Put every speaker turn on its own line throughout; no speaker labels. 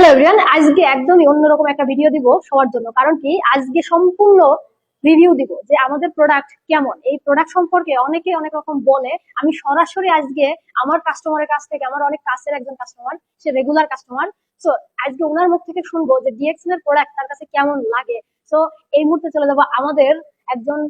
Hello everyone আজকে একদমই অন্যরকম একটা ভিডিও দিব সবার জন্য। কারণ কি? আজকে সম্পূর্ণ রিভিউ দিব যে আমাদের প্রোডাক্ট কেমন। এই প্রোডাক্ট সম্পর্কে অনেকে অনেক রকম বলে। আমি সরাসরি আজকে আমার কাস্টমারের কাছ থেকে, আমার অনেক কাছের একজন কাস্টমার সে রেগুলার কাস্টমার সো আজকে ওনার মুখ থেকে শুনব যে ডিএক্সএল এর প্রোডাক্ট তার কাছে কেমন লাগে। সো এই মুহূর্তে চলে যাব আমাদের একজন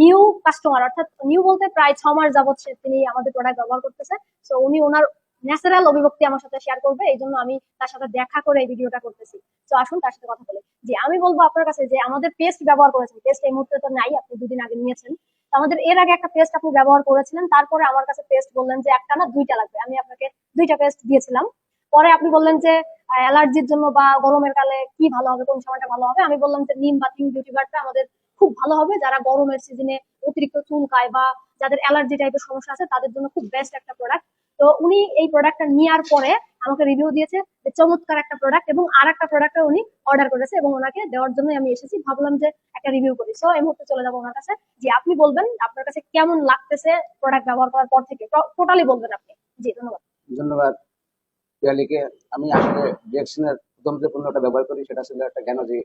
নিউ কাস্টমার অর্থাৎ নিউ বলতে প্রায় ছ মাস যাবৎ সে তিনি আমাদের প্রোডাক্ট ব্যবহার করতেছে। সো উনি ওনার ন্যাচারাল অভিব্যক্তি আমার সাথে শেয়ার করবে, এই জন্য আমি তার সাথে দেখা করে এই ভিডিওটা করতেছি। তো আসুন তার সাথে কথা বলে। যে আমি বলব আপনার কাছে যে আমাদের পেস্ট ব্যবহার করেছেন পেস্ট এই মুহূর্তে তো নাই, আপনি দুদিন আগে নিয়েছেন। আমাদের এর আগে একটা পেস্ট আপনি ব্যবহার করেছিলেন, তারপরে আমার কাছে পেস্ট বললেন যে একটা না দুইটা লাগবে। আমি আপনাকে দুইটা পেস্ট দিয়েছিলাম। পরে আপনি বললেন যে অ্যালার্জির জন্য বা গরমের কালে কি ভালো হবে, কোন সময়টা ভালো হবে? আমি বললাম যে নিম বা থিং বিউটি বারটা আমাদের খুব ভালো হবে। যারা গরমের সিজনে অতিরিক্ত চুলকায় বা যাদের অ্যালার্জি টাইপের সমস্যা আছে, তাদের জন্য খুব বেস্ট একটা প্রোডাক্ট তো উনি এই প্রোডাক্টটা নেওয়ার পরে আমাকে রিভিউ দিয়েছে যে চমৎকার একটা প্রোডাক্ট এবং আর একটা প্রোডাক্ট উনি অর্ডার করেছে এবং ওনাকে দেওয়ার জন্যই আমি এসেছি। ভাবলাম যে একটা রিভিউ করি। সো এই মুহূর্তে চলে যাব ওনার কাছে। যে আপনি বলবেন আপনার কাছে কেমন লাগতেছে প্রোডাক্ট ব্যবহার করার পর থেকে? টোটালি বলবেন আপনি। জি, ধন্যবাদ।
ধন্যবাদ। পিয়ালিকে আমি আসলে ডিএক্সিনের প্রথম যে পণ্যটা ব্যবহার করি, সেটা ছিল একটা জ্ঞানজি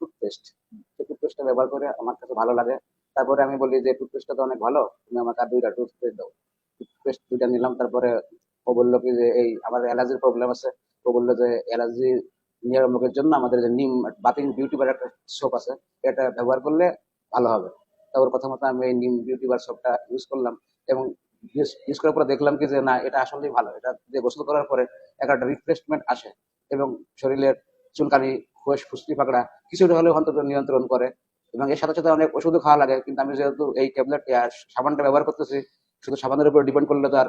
টুথপেস্ট সেই টুথপেস্টটা ব্যবহার করে আমার কাছে ভালো লাগে। তারপরে আমি বলি যে টুথপেস্টটা তো অনেক ভালো, তুমি আমাকে আর দুইটা টুথপেস্ট দাও। টুথপেস্ট দুইটা নিলাম, তারপরে ও বলল কি যে, এই আমার অ্যালার্জির প্রবলেম আছে। ও বলল যে অ্যালার্জি নিরামকের জন্য আমাদের যে নিম বাতিং বিউটি বার একটা সোপ আছে, এটা ব্যবহার করলে ভালো হবে। তারপর কথা আমি এই নিম বিউটি বার সোপটা ইউজ করলাম এবং ইউজ করার পরে দেখলাম কি যে, না, এটা আসলেই ভালো। এটা দিয়ে গোসল করার পরে একটা রিফ্রেশমেন্ট আসে এবং শরীরের চুলকানি খোস ফুসকি ফাঁকড়া কিছুটা হলেও অন্তত নিয়ন্ত্রণ করে। এবং এর সাথে সাথে অনেক ওষুধও খাওয়া লাগে। কিন্তু আমি যেহেতু এই ট্যাবলেট সাবানটা ব্যবহার করতেছি, শুধু সাবানের উপর ডিপেন্ড করলে তো আর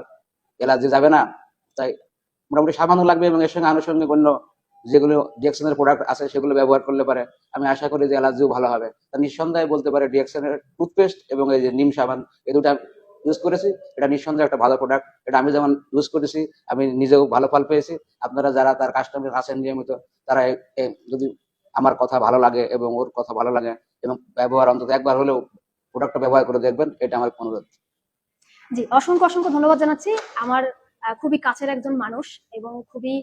এলার্জি যাবে না। তাই মোটামুটি সাবানও লাগবে এবং এর সঙ্গে আনুষঙ্গিক অন্য যেগুলো ডিএক্সনের প্রোডাক্ট আছে, সেগুলো ব্যবহার করলে পারে। আমি আশা করি যে অ্যালার্জিও ভালো হবে। তা নিঃসন্দেহে বলতে পারে ডিএক্সনের টুথপেস্ট এবং এই যে নিম সাবান এই দুটা ইউজ করেছি। এটা নিঃসন্দেহে একটা ভালো প্রোডাক্ট এটা আমি যেমন ইউজ করেছি, আমি নিজেও ভালো ফল পেয়েছি। আপনারা যারা তার কাস্টমার আছেন নিয়মিত, তারা যদি আমার কথা ভালো লাগে এবং ওর কথা ভালো লাগে এবং ব্যবহার অন্তত একবার হলেও প্রোডাক্টটা ব্যবহার করে দেখবেন, এটা আমার অনুরোধ।
জি, অসংখ্য অসংখ্য ধন্যবাদ জানাচ্ছি। আমার খুবই কাছের একজন মানুষ এবং খুবই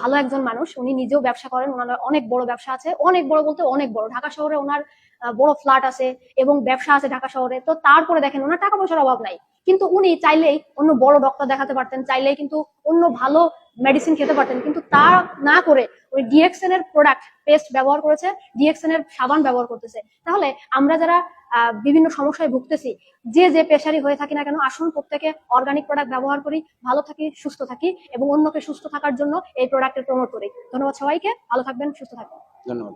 ভালো একজন মানুষ। উনি নিজেও ব্যবসা করেন। ওনার অনেক বড় ব্যবসা আছে। অনেক বড় বলতে অনেক বড়। ঢাকা শহরে ওনার বড় ফ্ল্যাট আছে এবং ব্যবসা আছে ঢাকা শহরে। তো তারপরে দেখেন, ওনার টাকা পয়সার অভাব নাই। কিন্তু উনি চাইলেই অন্য বড় ডক্টর দেখাতে পারতেন, চাইলেই কিন্তু অন্য ভালো মেডিসিন খেতে পারতেন। কিন্তু তা না করে ওই ডিএক্সএন এর প্রোডাক্ট পেস্ট ব্যবহার করেছে ডিএক্সএন এর সাবান ব্যবহার করতেছে। তাহলে আমরা যারা বিভিন্ন সমস্যায় ভুগতেছি, যে যে পেশারি হয়ে থাকি না কেন, আসুন প্রত্যেকে অর্গানিক প্রোডাক্ট ব্যবহার করি, ভালো থাকি, সুস্থ থাকি এবং অন্যকে সুস্থ থাকার জন্য এই প্রোডাক্টের প্রমোট করি। ধন্যবাদ সবাইকে ভালো থাকবেন সুস্থ থাকবেন।
ধন্যবাদ।